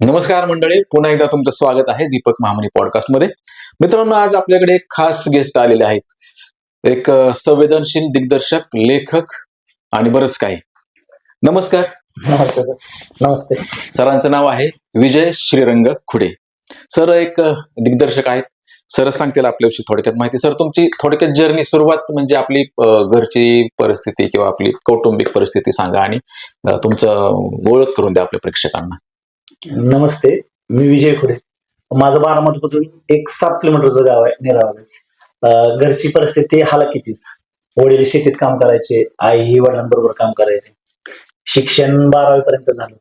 नमस्कार मंडळी पुन्हा एकदा तुमचं स्वागत आहे दीपक महामनी पॉडकास्टमध्ये. मित्रांनो आज आपल्याकडे एक खास गेस्ट आलेले आहेत. एक संवेदनशील दिग्दर्शक लेखक आणि बरंच काही. नमस्कार. नमस्ते सर. नमस्ते. सरांचं नाव आहे विजय श्रीरंग खुडे. सर एक दिग्दर्शक आहेत. सरच सांगतील आपल्याविषयी थोडक्यात माहिती. सर तुमची थोडक्यात जर्नी सुरुवात म्हणजे आपली घरची परिस्थिती किंवा आपली कौटुंबिक परिस्थिती सांगा आणि तुमचं ओळख करून द्या आपल्या प्रेक्षकांना. नमस्ते मी विजय खुडे. माझं बारामतीपासून एक सात किलोमीटरचं गाव आहे निरावागच अं, घरची परिस्थिती हालाकीचीच. वडील शेतीत काम करायचे आई वडिलांबरोबर काम करायचे. शिक्षण बारावी पर्यंत झालं.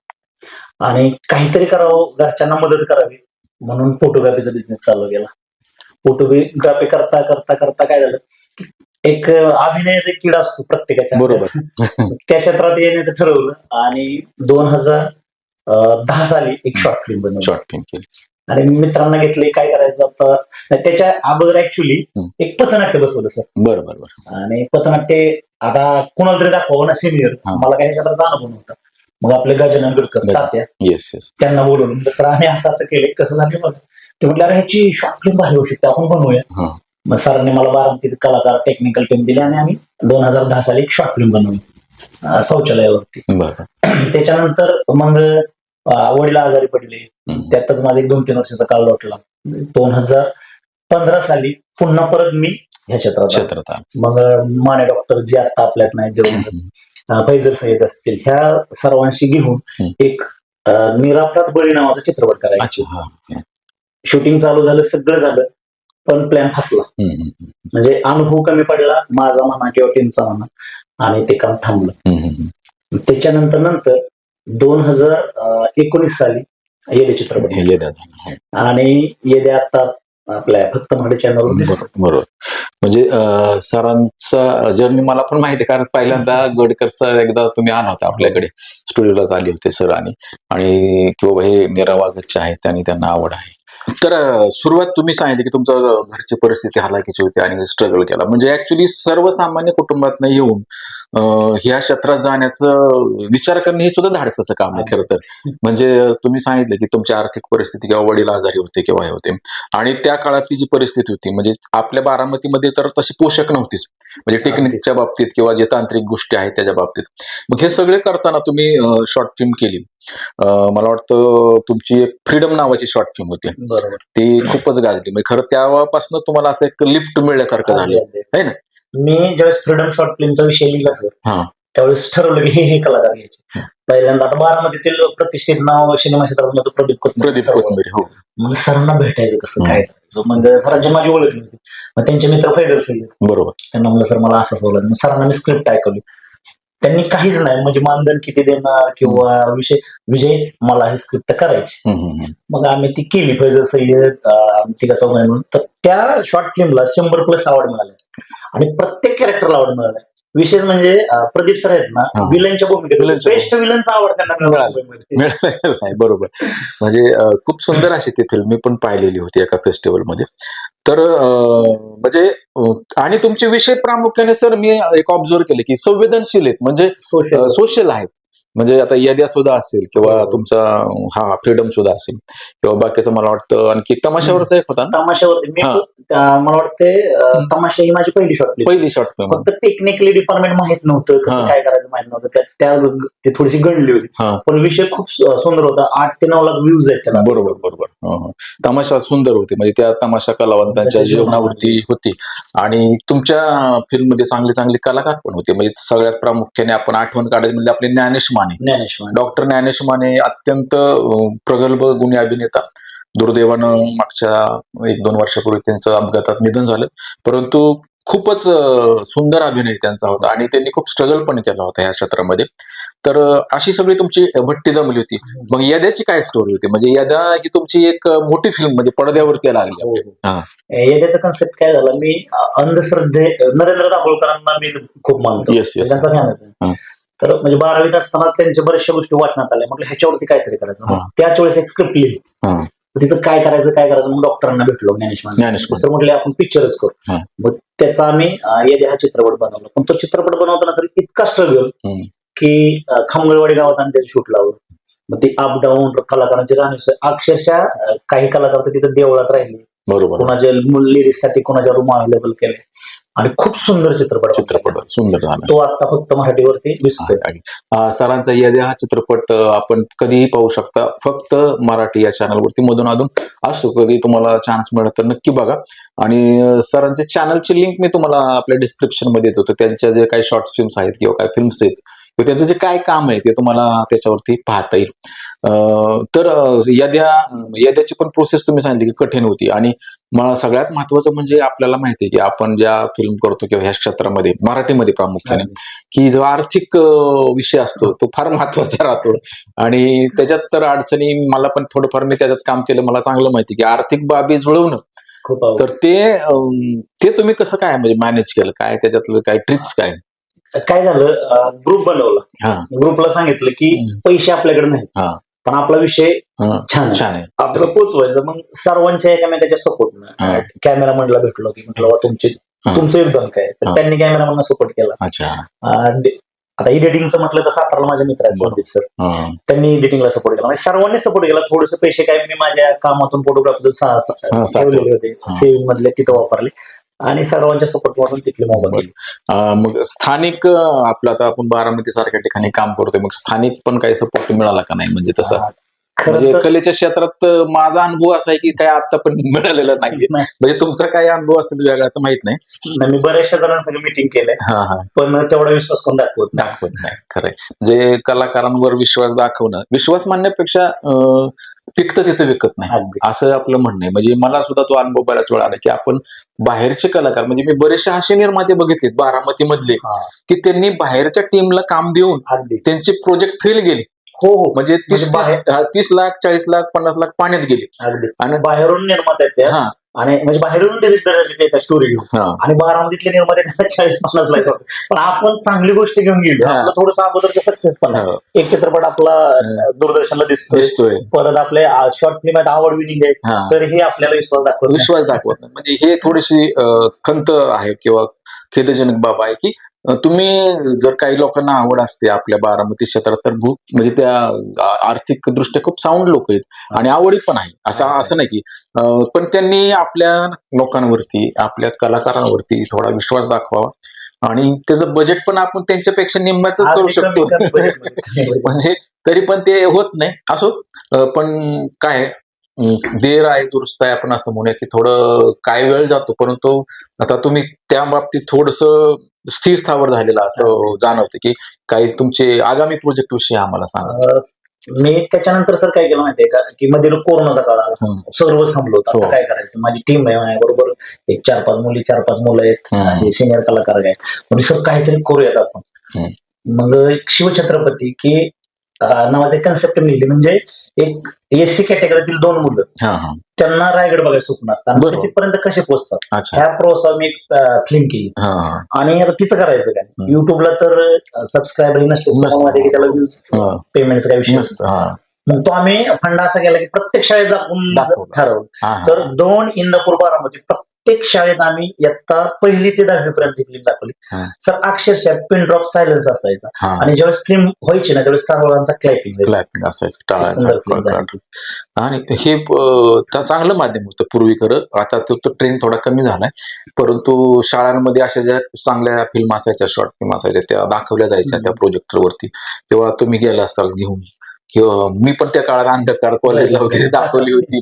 आणि काहीतरी करावं घरच्यांना मदत करावी म्हणून फोटोग्राफीचा बिझनेस चालू केला. फोटोग्राफी करता करता करता काय झालं? एक अभिनयाचा एक किडा असतो प्रत्येकाच्या बरोबर. त्या क्षेत्रात येण्याचं ठरवलं आणि दोन हजार दहा साली एक शॉर्ट फिल्म बनवली. शॉर्ट फिल्म केली. आणि मित्रांना घेतले काय करायचं आता त्याच्या अगोदर ऍक्च्युली. एक पथनाट्य बसवलं सर बरं बरं बरं. आणि पथनाट्य आता कुणाला तरी दाखवावं ना सिनियर. मला काही क्षेत्राचा अनुभव नव्हता. मग आपले गजानन गडकर. तात्या येस येस त्यांना बोलवलं. सर आम्ही असं असं केले कसं झाले बघ. ते म्हटलं अरे ह्याची शॉर्ट फिल्म भारी होऊ शकते आपण बनवूया. मग सरांनी मला बारामतीत कलाकार टेक्निकल टीम दिली आणि आम्ही दोन हजार दहा साली एक शॉर्ट फिल्म बनवली शौचालयावरती. त्याच्यानंतर मग वडील आजारी पडले. त्यातच माझा एक दोन तीन वर्षाचा काळ लोटला दोन हजार पंधरा साली पुन्हा परत मी ह्या क्षेत्रात. क्षेत्रात. मग माने डॉक्टर जे आता आपल्यात नाही हम्म. फैजल सय्यद असतील ह्या सर्वांशी घेऊन. एक निरापराध बळी नावाचा चित्रपट करायचा हा शूटिंग चालू झालं सगळं झालं पण प्लॅन फसला म्हणजे अनुभव कमी पडला माझा म्हणा किंवा टीमचा म्हणा आणि ते काम थांबलं. त्याच्यानंतर नंतर दोन हजार एकोणीस साली येदे चित्रपट. हे. आणि येदे आता आपल्या फक्त मराठी चॅनलवर दिसतो बरोबर. म्हणजे सरांचा जर्नी मला पण माहिती आहे कारण पहिल्यांदा गडकर सर एकदा तुम्ही आला होता आपल्याकडे. स्टुडिओलाच आले होते सर आणि आणि की बाबा हे मीरा वागतचे आहेत आणि त्यांना आवड आहे. तर सुरुवात तुम्ही सांगितली की तुमचं घरची परिस्थिती हालाकीची होती आणि स्ट्रगल केला. म्हणजे ऍक्च्युली सर्वसामान्य कुटुंबात येऊन ह्या क्षेत्रात जाण्याचं विचार करणं हे सुद्धा धाडसाचं काम आहे खरं तर. म्हणजे तुम्ही सांगितलं की तुमची आर्थिक परिस्थिती किंवा वडील आजारी होते किंवा हे होते. आणि त्या काळातली जी परिस्थिती होती म्हणजे आपल्या बारामतीमध्ये तर तशी पोषक नव्हतीच. म्हणजे टेक्निकच्या बाबतीत किंवा जे तांत्रिक गोष्टी आहेत त्याच्या बाबतीत. मग हे सगळे करताना तुम्ही शॉर्ट फिल्म केली. मला वाटतं तुमची एक फ्रीडम नावाची शॉर्ट फिल्म होती. बरोबर. ती खूपच गाजली. म्हणजे खरं तेव्हापासून तुम्हाला असं एक लिफ्ट मिळल्यासारखं झालं. है ना? मी ज्यावेळेस फ्रीडम शॉर्ट फिल्मचा विषय लिहिला सर. त्यावेळेस ठरवलं की हे हे कलाकार घ्यायचे. पहिल्यांदा आता बारामतीतील प्रतिष्ठित नाव सिनेमा क्षेत्रात प्रदीप कोथमिरे. प्रदीप. कोथमिरे हो. मग सरांना भेटायचं कसं. काय? मग सरांची माझी ओळख नव्हती मग त्यांचे मित्र फैजल सय्यद बरोबर. त्यांना म्हणलं सर मला असं बोलत मग सरांना मी स्क्रिप्ट ऐकवली. त्यांनी काहीच नाही म्हणजे मानधन किती देणार किंवा विषय विजय मला ही स्क्रिप्ट करायची. मग आम्ही ती केली. फैजल सय्यद तिघा चौघांनी म्हणून तर त्या शॉर्ट फिल्मला शंभर प्लस अवॉर्ड मिळाले. आणि प्रत्येक कॅरेक्टरला अवॉर्ड मिळाला विशेष म्हणजे प्रदीप सर आहेत ना. विलनच्या भूमिकेत बेस्ट विलनचा अवॉर्ड त्यांना मिळाला. बरोबर. म्हणजे खूप सुंदर अशी ती फिल्म मी पण पाहिलेली होती एका फेस्टिवलमध्ये तर म्हणजे आणि तुमचे विषय प्रामुख्याने सर मी एक ऑब्झर्व केले की संवेदनशील आहेत. म्हणजे सोशल आहेत. म्हणजे आता याद्या सुद्धा असेल किंवा हो. तुमचा हा फ्रीडम सुद्धा असेल. किंवा बाकीचं मला वाटतं आणखी तमाशावरचा एक होता मी. अं, मला वाटते तमाशा ही माझी पहिली शॉर्ट पहिली शॉर्ट फिल्म फक्त टेक्निकली डिपार्टमेंट माहीत नव्हतं कसं. काय करायचं माहीत नव्हतं. त्या- ते थोडीशी गणली होती. पण विषय खूप सुंदर होता. आठ ते नऊ लाख व्ह्यूज आहेत त्याला. बरोबर बरोबर. तमाशा सुंदर होते. म्हणजे त्या तमाशा कलावंतांच्या जीवनावरती होती. आणि तुमच्या फिल्ममध्ये चांगले चांगले कलाकार पण होते. म्हणजे सगळ्यात प्रामुख्याने आपण आठवण काढायची म्हणजे आपले ज्ञानेश माने. ज्ञानेश्वर डॉक्टर ज्ञानेश माने अत्यंत प्रगल्भ गुणी अभिनेता. दुर्दैवानं मागच्या एक दोन वर्षापूर्वी त्यांचं अपघातात निधन झालं. परंतु खूपच सुंदर अभिनय त्यांचा होता आणि त्यांनी खूप स्ट्रगल पण केला होता या क्षेत्रामध्ये. तर अशी सगळी तुमची भट्टी जमली होती. मग याद्याची काय स्टोरी होती? म्हणजे याद्या ही तुमची एक मोठी फिल्म म्हणजे पडद्यावरती लागली हो. हा. याच्याचा कन्सेप्ट काय झाला मी अंधश्रद्धे नरेंद्र दाभोळकरांना मी खूप मानतो. त्यांचा. आहे. तर म्हणजे बारावीत असताना त्यांच्या बऱ्याचशा गोष्टी वाचण्यात आल्या म्हटलं ह्याच्यावरती काहीतरी करायचं त्याच वेळेस एक स्क्रिप्ट लिहिली हा. तिचं काय करायचं काय करायचं मग डॉक्टरांना भेटलो ज्ञानेश माने. ज्ञानेश माने. सर म्हटले आपण पिक्चरच करू. मग त्याचा आम्ही अं, येदे हा चित्रपट बनवला पण तो चित्रपट बनवताना सर इतका स्ट्रगल. की खामगळवाडी गावात आम्ही त्याचं शूट लावलं मग ती अप डाऊन कलाकारांची राहणी अक्षरशः काही कलाकार तर तिथे देवळात राहिले बरोबर. कोणाच्या लेडीजसाठी कोणाच्या रूम अवेलेबल केले आणि खूप सुंदर चित्रपट. चित्रपट सुंदर झाला तो आता फक्त मराठीवरती दिसतोय. सरांचा यादी हा चित्रपट आपण कधीही पाहू शकता. फक्त मराठी या चॅनलवरती मधून अधून असतो. कधी तुम्हाला चान्स मिळत तर नक्की बघा. आणि सरांचे चॅनलची लिंक मी तुम्हाला आपल्या डिस्क्रिप्शनमध्ये देतो. त्यांच्या जे काही शॉर्ट फिल्म्स आहेत किंवा काही फिल्म्स आहेत त्यांचं जे काय काम आहे ते तुम्हाला त्याच्यावरती पाहता येईल. तर याद्या याद्याची पण प्रोसेस तुम्ही सांगितली की कठीण होती आणि मला सगळ्यात महत्वाचं म्हणजे आपल्याला माहिती आहे की आपण ज्या फिल्म करतो किंवा ह्या क्षेत्रामध्ये मराठीमध्ये प्रामुख्याने की जो आर्थिक विषय असतो तो फार महत्त्वाचा राहतो. आणि त्याच्यात तर अडचणी मला पण थोडंफार मी त्याच्यात काम केलं मला चांगलं माहिती की आर्थिक बाबी जुळवणं. तर ते ते तुम्ही कसं काय म्हणजे मॅनेज केलं? काय त्याच्यातलं काय ट्रिक्स काय? काय झालं ग्रुप बनवला ग्रुपला सांगितलं की. पैसे आपल्याकडे नाही. पण आपला विषय छान. छान आहे आपल्याला पोचवायचं मग सर्वांच्या एकमेकाच्या हा. सपोर्ट कॅमेरामॅनला भेटलो की म्हटलं "वा, तुमचे. तुमचं योगदान काय तर. त्यांनी कॅमेरामॅनला सपोर्ट केला आता एडिटिंगचं म्हटलं तर साताराला माझे मित्र आहेत. संदीप सर त्यांनी एडिटिंगला सपोर्ट केला म्हणजे सर्वांनी सपोर्ट केला थोडेसे पैसे काय मी माझ्या कामातून. ठेवलेले होते. सेव्हिंग मधले तिथं वापरले आणि सर्वांच्या सपोर्ट वाढून तिथले मोबाईल मग स्थानिक आपलं आता आपण बारामती सारख्या ठिकाणी काम करतोय. मग स्थानिक पण काही सपोर्ट मिळाला का नाही? म्हणजे तसं? म्हणजे कलेच्या क्षेत्रात माझा अनुभव असा आहे की काय आता पण मिळालेला नाही नाही. म्हणजे तुमचा काय अनुभव असेल वेगळा तर माहीत नाही. नाही, मी बऱ्याचशा जणांसंग मिटिंग केलंय. हा हा. पण तेवढा विश्वास कोण दाखवत नाही? दाखवत नाही. खरंय. म्हणजे कलाकारांवर विश्वास दाखवणं विश्वास मानण्यापेक्षा अं, पिकतं तिथं विकत नाही. अगदी. असं आपलं म्हणणं आहे. म्हणजे मला सुद्धा तो अनुभव बऱ्याच वेळा आला की आपण बाहेरचे कलाकार म्हणजे मी बरेचसे हास्य निर्माते बघितलेत बारामती मधले हा, की त्यांनी बाहेरच्या टीमला काम देऊन अगदी. त्यांचे प्रोजेक्ट फेल गेले हो हो. म्हणजे तीस म्हणजे बाहेर- हा, तीस लाख चाळीस लाख पन्नास लाख पाण्यात गेले. अगदी. आणि बाहेरून निर्माते आहेत त्या हा. आणि म्हणजे बाहेरून त्या स्टोरी घेऊन. हा. आणि बारामतीतले निर्माते त्यांना चाळीस पन्नास लाख होते. पण आपण चांगली गोष्ट घेऊन गेलो. हा. आपलं थोडस अगोदर सक्सेस पण आहे. हा, एक चित्रपट आपला हा. दूरदर्शनला दिसतोय. दिसतोय. परत आपले शॉर्ट फिल्म आहेत आवड विनिंग आहेत. हा. तर हे आपल्याला विश्वास दाखवत. विश्वास दाखवत नाही. म्हणजे हे थोडीशी अं, खंत आहे किंवा खेदजनक बाब आहे की तुम्ही जर काही लोकांना आवड असते आपल्या बारामती क्षेत्रात तर भू म्हणजे त्या आर्थिक दृष्ट्या खूप साऊंड लोक आहेत आणि आवडी पण आहे असं असं नाही की पण त्यांनी आपल्या लोकांवरती आपल्या कलाकारांवरती थोडा विश्वास दाखवावा आणि त्याचं बजेट पण आपण त्यांच्यापेक्षा निम्म्याच करू शकतो. म्हणजे तरी पण ते होत नाही. असो पण काय देर आहे दुरुस्त आहे आपण असं म्हणूया की थोडं काय वेळ जातो परंतु आता तुम्ही त्या बाबतीत थोडस स्थिर स्थावर झालेलं असं जाणवतं की काही तुमचे आगामी प्रोजेक्ट विषयी आम्हाला सांगा. मी त्याच्यानंतर सर काय केलं माहितीये का की मध्ये कोरोनाचा काळ आला. सर्वच थांबलो होतं. हो. काय करायचं? माझी टीम आहे माझ्या बरोबर. एक चार पाच मुली चार पाच मुलं आहेत. असे सिनियर कलाकार आहेत. म्हणजे सर काहीतरी करूयात आपण. मग एक शिवछत्रपती की नावाचे कन्सेप्ट मिळले. म्हणजे एक एससी कॅटेगरीतील दोन मुलं. हा हा. त्यांना रायगड बघायला स्वप्न असतं. आणि बरोबर. तिथपर्यंत कसे पोहोचतात? अच्छा. ह्या प्रोत्साह मी एक फिल्म केली. हा हा. आणि आता तिचं करायचं काय? हम्म. युट्यूबला तर सबस्क्रायबर नसते. त्याला हा. पेमेंटचा काय विषय नसतो. मस्त हा मग तो आम्ही फंड असा केला की प्रत्येक शाळेत दाखवला. ठरवलं. हा हा. तर दोन इंदापूर बारामती प्रत्येक शाळेत आम्ही इयत्ता पहिली ते दहावी पर्यंत फिल्म दाखवली. सर अक्षरशः पिन ड्रॉप सायलन्स असायचा. आणि ज्यावेळेस फिल्म व्हायची ना त्यावेळेस सर्वांचा क्लॅपिंग Clapping असायचं. आणि हे चांगलं माध्यम होतं पूर्वी खरं. आता तो तो ट्रेंड थोडा कमी झालाय. परंतु शाळांमध्ये अशा ज्या चांगल्या फिल्म असायच्या शॉर्ट फिल्म असायच्या त्या दाखवल्या जायच्या त्या प्रोजेक्टरवरती तेव्हा तुम्ही गेला असाल घेऊन. किंवा मी पण त्या काळात अंधकार कॉलेजला वगैरे दाखवली होती.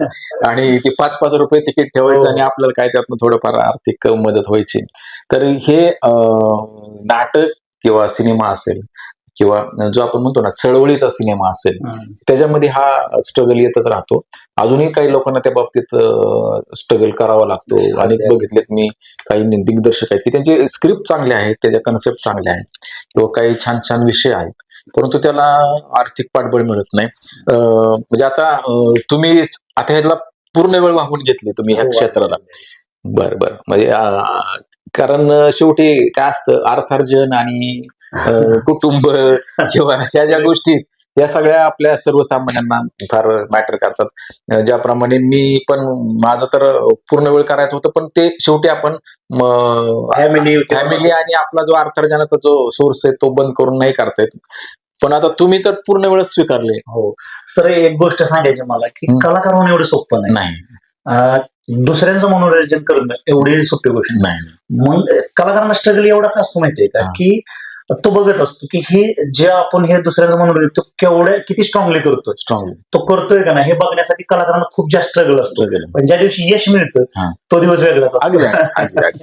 आणि ते पाच पाच रुपये तिकीट ठेवायचं हो. आणि आपल्याला काय त्यातनं थोडंफार आर्थिक मदत व्हायची. तर हे नाटक किंवा सिनेमा असेल किंवा जो आपण म्हणतो ना चळवळीचा सिनेमा असेल त्याच्यामध्ये हा स्ट्रगल येतच राहतो. अजूनही काही लोकांना त्या बाबतीत स्ट्रगल करावा लागतो. आणि. बघितलेत मी काही दिग्दर्शक आहेत की त्यांचे स्क्रिप्ट चांगले आहेत त्याच्या कन्सेप्ट चांगले आहेत. किंवा काही छान छान विषय आहेत. परंतु त्याला आर्थिक पाठबळ मिळत नाही. म्हणजे आता तुम्ही आता ह्याला पूर्ण वेळ वाहून घेतली तुम्ही ह्या हो, क्षेत्राला. बर बर. म्हणजे कारण शेवटी काय असतं अर्थार्जन आणि कुटुंब किंवा ह्या ज्या गोष्टी या सगळ्या आपल्या सर्वसामान्यांना फार मॅटर करतात. ज्याप्रमाणे मी पण माझं तर पूर्ण वेळ करायचं होतं पण ते शेवटी आपण फॅमिली फॅमिली आणि आपला जो अर्थार्जनाचा जो सोर्स आहे तो बंद करून नाही करता येत. पण आता तुम्ही तर पूर्ण वेळ स्वीकारले. हो. सर एक गोष्ट सांगायची मला की. कलाकार होणं एवढं सोपं नाही. दुसऱ्यांचं मनोरंजन करणं एवढी सोपी गोष्ट. नाही. मग कलाकारांना स्ट्रगल एवढा का असतो माहितीये का. की तो बघत असतो की हे जे आपण हे दुसऱ्यांचं मनोरंजन तो केवढ्या किती स्ट्रॉंगली करतोय? स्ट्रॉंग तो करतोय का नाही हे बघण्यासाठी कलाकारांना खूप जास्त स्ट्रगल असतो. पण ज्या दिवशी यश मिळतं. तो दिवस वेगळाच असतो.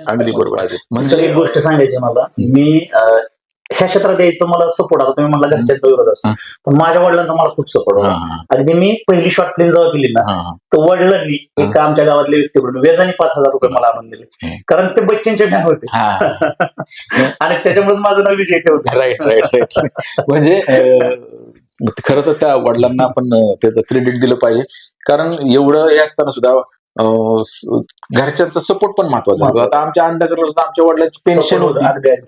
अगदी बरोबर दुसरी एक म्हणजे गोष्ट सांगायची मला. मी ह्या क्षेत्रात यायचं मला सपोर्ट आता तुम्ही म्हणला घरच्यांचा विरोध असतो. पण माझ्या वडिलांचा मला खूप सपोर्ट होता. अगदी मी पहिली शॉर्ट फिल्म जेव्हा केली ना. तर वडिलांनी एक आमच्या गावातल्या व्यक्तीकडून व्याजाने पाच हजार रुपये मला आणून दिले. कारण ते बच्चनचे फॅन होते. आणि त्याच्यामुळेच माझं नाव विजय ठेवलं. राईट राईट राईट म्हणजे खरं तर त्या वडिलांना आपण त्याचं क्रेडिट दिलं पाहिजे. कारण एवढं हे असताना सुद्धा घरच्यांचा सपोर्ट पण महत्त्वाचा आहे. आता आमच्या सुद्धा आमच्या वडिलांची पेन्शन होती.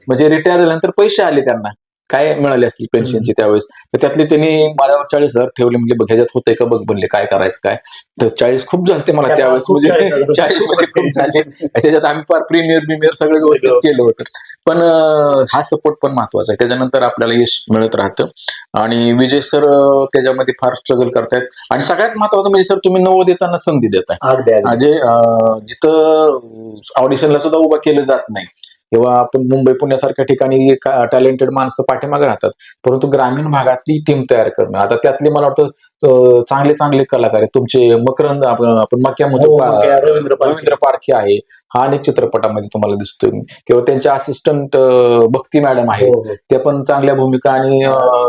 म्हणजे रिटायर झाल्यानंतर पैसे आले त्यांना काय मिळाले असतील पेन्शनचे त्यावेळेस? तर त्यातले त्यांनी माझ्यावर चाळीस हजार ठेवले म्हणजे बघ ह्याच्यात होतंय का बघ बनले काय करायचं काय? तर चाळीस खूप झालते मला त्या त्यावेळेस म्हणजे 40,000 चाळीस म्हणजे खूप झाले. त्याच्यात आम्ही फार प्रीमियर बिमियर सगळं व्यवस्थित. केलं होतं. पण हा सपोर्ट पण महत्त्वाचा आहे. त्याच्यानंतर आपल्याला यश मिळत राहतं. आणि विजय सर त्याच्यामध्ये फार स्ट्रगल करतायत. आणि सगळ्यात महत्वाचं म्हणजे सर तुम्ही नवं देताना संधी देताय. म्हणजे जिथं ऑडिशनला सुद्धा उभं केलं जात नाही. किंवा आपण मुंबई पुण्यासारख्या ठिकाणी टॅलेंटेड माणसं पाठीमागे राहतात. परंतु ग्रामीण भागातली टीम तयार करणं. आता त्यातले मला वाटतं चांगले चांगले कलाकार आहेत. तुमचे मकरंद आपण मक्यामध्ये हो, रवींद्र पारखे. रवींद्र पारखे आहे. हा अनेक चित्रपटामध्ये तुम्हाला दिसतोय. किंवा त्यांचे असिस्टंट भक्ती मॅडम आहेत. हो, हो. ते पण चांगल्या भूमिका आणि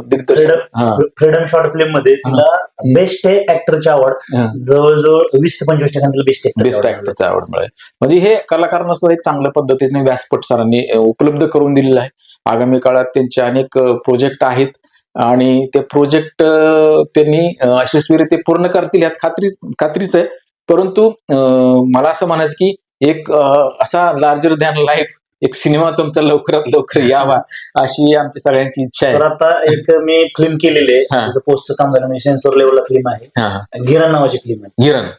दिग्दर्शन. हा. फ्रीडम शॉर्ट फिल्ममध्ये तिला बेस्ट ऍक्टरची आवड. जवळजवळ वीस ते पंचवीस टक्क्यांनी बेस्ट बेस्ट ऍक्टरचा आवड मिळेल. म्हणजे हे कलाकारांना सुद्धा एक चांगल्या पद्धतीने व्यासपट सरांनी उपलब्ध करून दिलेलं आहे. आगामी काळात त्यांचे अनेक प्रोजेक्ट आहेत. आणि ते प्रोजेक्ट त्यांनी यशस्वीरित्या पूर्ण करतील यात खात्री खात्रीच आहे. परंतु मला असं म्हणायचं की एक असा लार्जर दॅन लाईफ एक सिनेमा तुमचा लवकरात लवकर यावा अशी आमची सगळ्यांची इच्छा आहे. तर आता एक मी फिल्म केलेली आहे. पोस्टचं काम झालं म्हणजे सेन्सर लेवलला फिल्म आहे. गिरण नावाची फिल्म आहे. गिरण.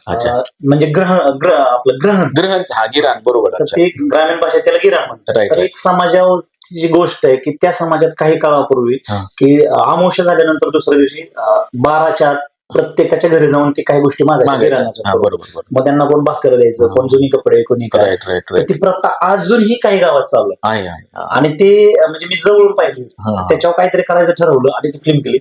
म्हणजे ग्रहण ग्रह आपलं ग्रहण. ग्रहण. हा गिरण. बरोबर. ते ग्रामीण भाषेत त्याला गिरण म्हणतात. एक समाजावरची जी गोष्ट आहे की त्या समाजात काही काळापूर्वी. की अमावस्या झाल्यानंतर दुसऱ्या दिवशी बाराच्या आत प्रत्येकाच्या घरी जाऊन ते काही गोष्टी मागायच्या हा. बरोबर मग त्यांना कोण भाकर द्यायचं. कोण जुनी कपडे कोणी काय ती प्रथा अजूनही काही गावात चालू आहे. आणि ते म्हणजे मी जवळून पाहिली. त्याच्यावर काहीतरी करायचं ठरवलं आणि ती फिल्म केली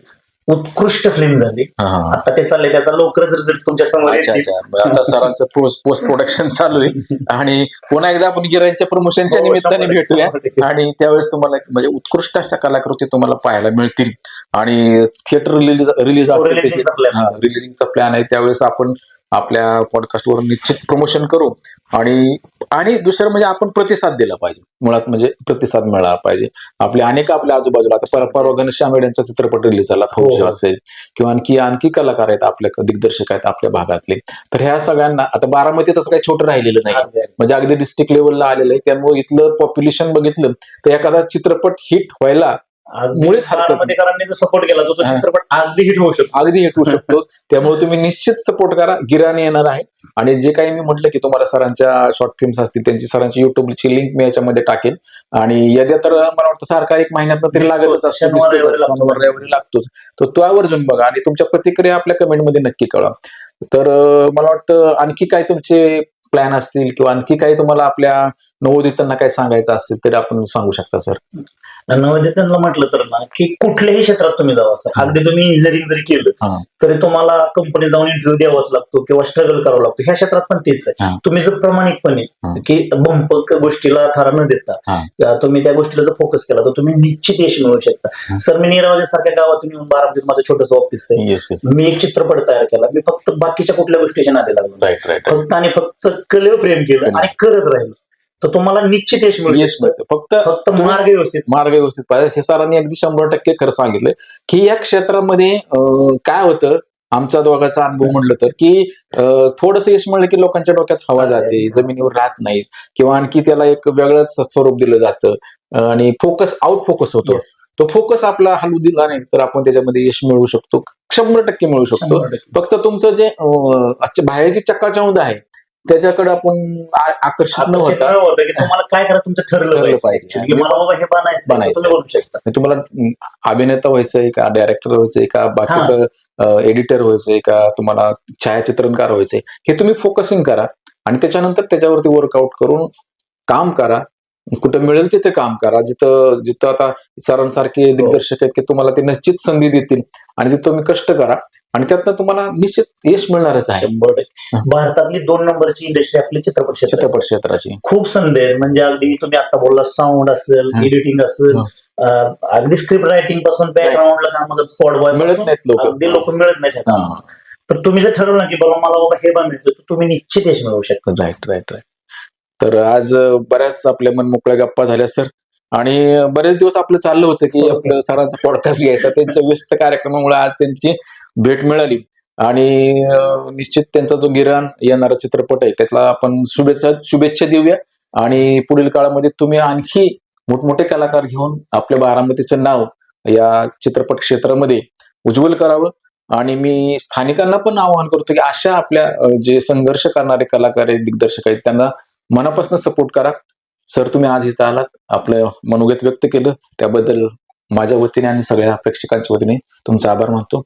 उत्कृष्ट फिल्म झाली हा. आता ते चाललंय त्याचा लवकरच रिझल्ट तुमच्यासमोर अच्छा. अच्छा आता सरांचं पोस्ट प्रोडक्शन चालू आहे आणि पुन्हा एकदा आपण गिरांच्या प्रमोशनच्या हो, निमित्ताने शंभर भेटूया टक्के, शंभर टक्के. आणि त्यावेळेस तुम्हाला म्हणजे उत्कृष्ट अशा कलाकृती तुम्हाला पाहायला मिळतील आणि थिएटर रिलीज रिलीज असेल releasing चा plan आहे. रिलीजिंगचा प्लॅन आहे त्यावेळेस आपण आपल्या पॉडकास्टवर निश्चित प्रमोशन करू आणि आणि दुसरं म्हणजे आपण प्रतिसाद दिला पाहिजे. मुळात म्हणजे प्रतिसाद मिळाला पाहिजे. आपले अनेक आपल्या आजूबाजूला आता पर- परवा घनश्याम यांचा चित्रपट रिलीज झाला फौजी हो. असेल किंवा आणखी आणखी कलाकार आहेत आपल्या दिग्दर्शक आहेत आपल्या भागातले. तर ह्या सगळ्यांना आता बारामती तसं काही छोटं राहिलेलं नाही. म्हणजे अगदी डिस्ट्रिक्ट लेवलला आलेलं आहे. त्यामुळे इथलं पॉप्युलेशन बघितलं तर एखादा चित्रपट हिट व्हायला मुळीच हरकत सपोर्ट केला तर तो. चित्रपट अगदी हिट होऊ शकतो. अगदी हिट होऊ शकतो. त्यामुळे तुम्ही निश्चित सपोर्ट करा. गिराणी येणार आहे. आणि जे काही मी म्हटलं की तुम्हाला सरांच्या शॉर्ट फिल्म्स असतील त्यांची सरांची युट्यूबची लिंक मी याच्यामध्ये टाकेन आणि यद्या तर मला वाटतं सारखा एक महिन्यात तरी लागतच असतो. रविवारी लागतोच. तर तो आवर्जून बघा आणि तुमच्या प्रतिक्रिया आपल्या कमेंटमध्ये नक्की कळवा. तर मला वाटतं आणखी काय तुमचे प्लॅन असतील किंवा आणखी काही तुम्हाला आपल्या नवोदितांना काय सांगायचं असेल तरी आपण सांगू शकता सर. नवोदितांना म्हटलं तर ना की कुठल्याही क्षेत्रात तुम्ही जावा सर. अगदी तुम्ही इंजिनिअरिंग जरी केलं. तरी तुम्हाला कंपनी जाऊन इंटरव्ह्यू द्यावाच लागतो किंवा स्ट्रगल करावा लागतो ह्या क्षेत्रात पण तेच आहे. तुम्ही जर प्रामाणिकपणे. की भंपक गोष्टीला थारा न देता तुम्ही त्या गोष्टीला जर फोकस केला तर तुम्ही निश्चित यश मिळवू शकता. सर मी नीरावाजी सारख्या गावातून येऊन बारामतीत माझं छोटस ऑफिस आहे मी एक चित्रपट तयार केला मी फक्त बाकीच्या कुठल्या गोष्टीच्या नादी लागलो फक्त आणि फक्त कलेवर प्रेम केलं. आणि करत राहिलो तर तुम्हाला निश्चित यश मिळू शकतं. मिळतं. फक्त फक्त मार्ग व्यवस्थित. मार्ग व्यवस्थित पाहिजे. हे सरांनी अगदी शंभर टक्के खरं सांगितलं की या क्षेत्रामध्ये अं, काय होतं आमचा दोघांचा अनुभव म्हटलं तर की थोडस यश मिळलं की लोकांच्या डोक्यात हवा जाते जमिनीवर राहत नाहीत किंवा आणखी त्याला एक वेगळंच स्वरूप दिलं जातं. अं, आणि फोकस आउट फोकस होतो. Yes. तो फोकस आपला हलू दिला नाही तर आपण त्याच्यामध्ये यश मिळवू शकतो. शंभर टक्के मिळवू शकतो. शंभर टक्के. फक्त तुमचं जे अं, आजच्या बाहेरची चक्काचौंध आहे त्याच्याकडे आपण आ- आकर्षित न आकर्षित होता न होतं की तुम्हाला काय करा तुमचं ठरलं ठरलं पाहिजे. पाहिजे. की मला बाबा हे बनायचं बनायचं. तुम्ही बनवू शकता. तुम्हाला अं, अभिनेता व्हायचंय का डायरेक्टर व्हायचंय का बाकीचं एडिटर व्हायचंय का तुम्हाला छायाचित्रणकार व्हायचंय हे तुम्ही फोकसिंग करा. आणि त्याच्यानंतर त्याच्यावरती वर्कआउट करून काम करा. कुठं मिळेल तिथे काम करा. जिथं जिथं आता सरांसारखे दिग्दर्शक आहेत की तुम्हाला ते निश्चित संधी देतील आणि तिथं तुम्ही कष्ट करा आणि त्यातनं तुम्हाला निश्चित यश मिळणारच आहे. भारतातली दोन नंबरची इंडस्ट्री आपली चित्रपट चित्रपट क्षेत्राची. खूप संधी आहेत. म्हणजे अगदी तुम्ही आता बोलला साऊंड असेल हा. एडिटिंग असेल हा. अगदी स्क्रिप्ट रायटिंगपासून बॅकग्राऊंडला कामाला स्पॉट बॉय मिळत नाहीत लोक. अगदी लोक मिळत नाहीत. तर तुम्ही जर ठरवलं की बाबा मला बाबा हे बनायचं तर तुम्ही निश्चित यश मिळवू शकता. राईट राईट राईट तर आज बऱ्याच आपल्या मनमोकळ्या गप्पा झाल्या सर. आणि बरेच दिवस आपलं चाललं होतं की. आपलं सरांचा पॉडकास्ट घ्यायचा. त्यांच्या व्यस्त कार्यक्रमामुळे आज त्यांची भेट मिळाली. आणि निश्चित त्यांचा जो गिराण येणारा चित्रपट आहे त्यातला आपण शुभेच्छा शुभेच्छा देऊया. आणि पुढील काळामध्ये तुम्ही आणखी मोठमोठे कलाकार घेऊन आपल्या बारामतीचं नाव या चित्रपट क्षेत्रामध्ये उज्ज्वल करावं. आणि मी स्थानिकांना पण आवाहन करतो की अशा आपल्या जे संघर्ष करणारे कलाकार आहेत दिग्दर्शक आहेत त्यांना मनापासून सपोर्ट करा. सर तुम्ही आज इथं आलात. आपलं मनोगत व्यक्त केलं. त्याबद्दल माझ्या वतीने आणि सगळ्या प्रेक्षकांच्या वतीने तुमचा आभार मानतो.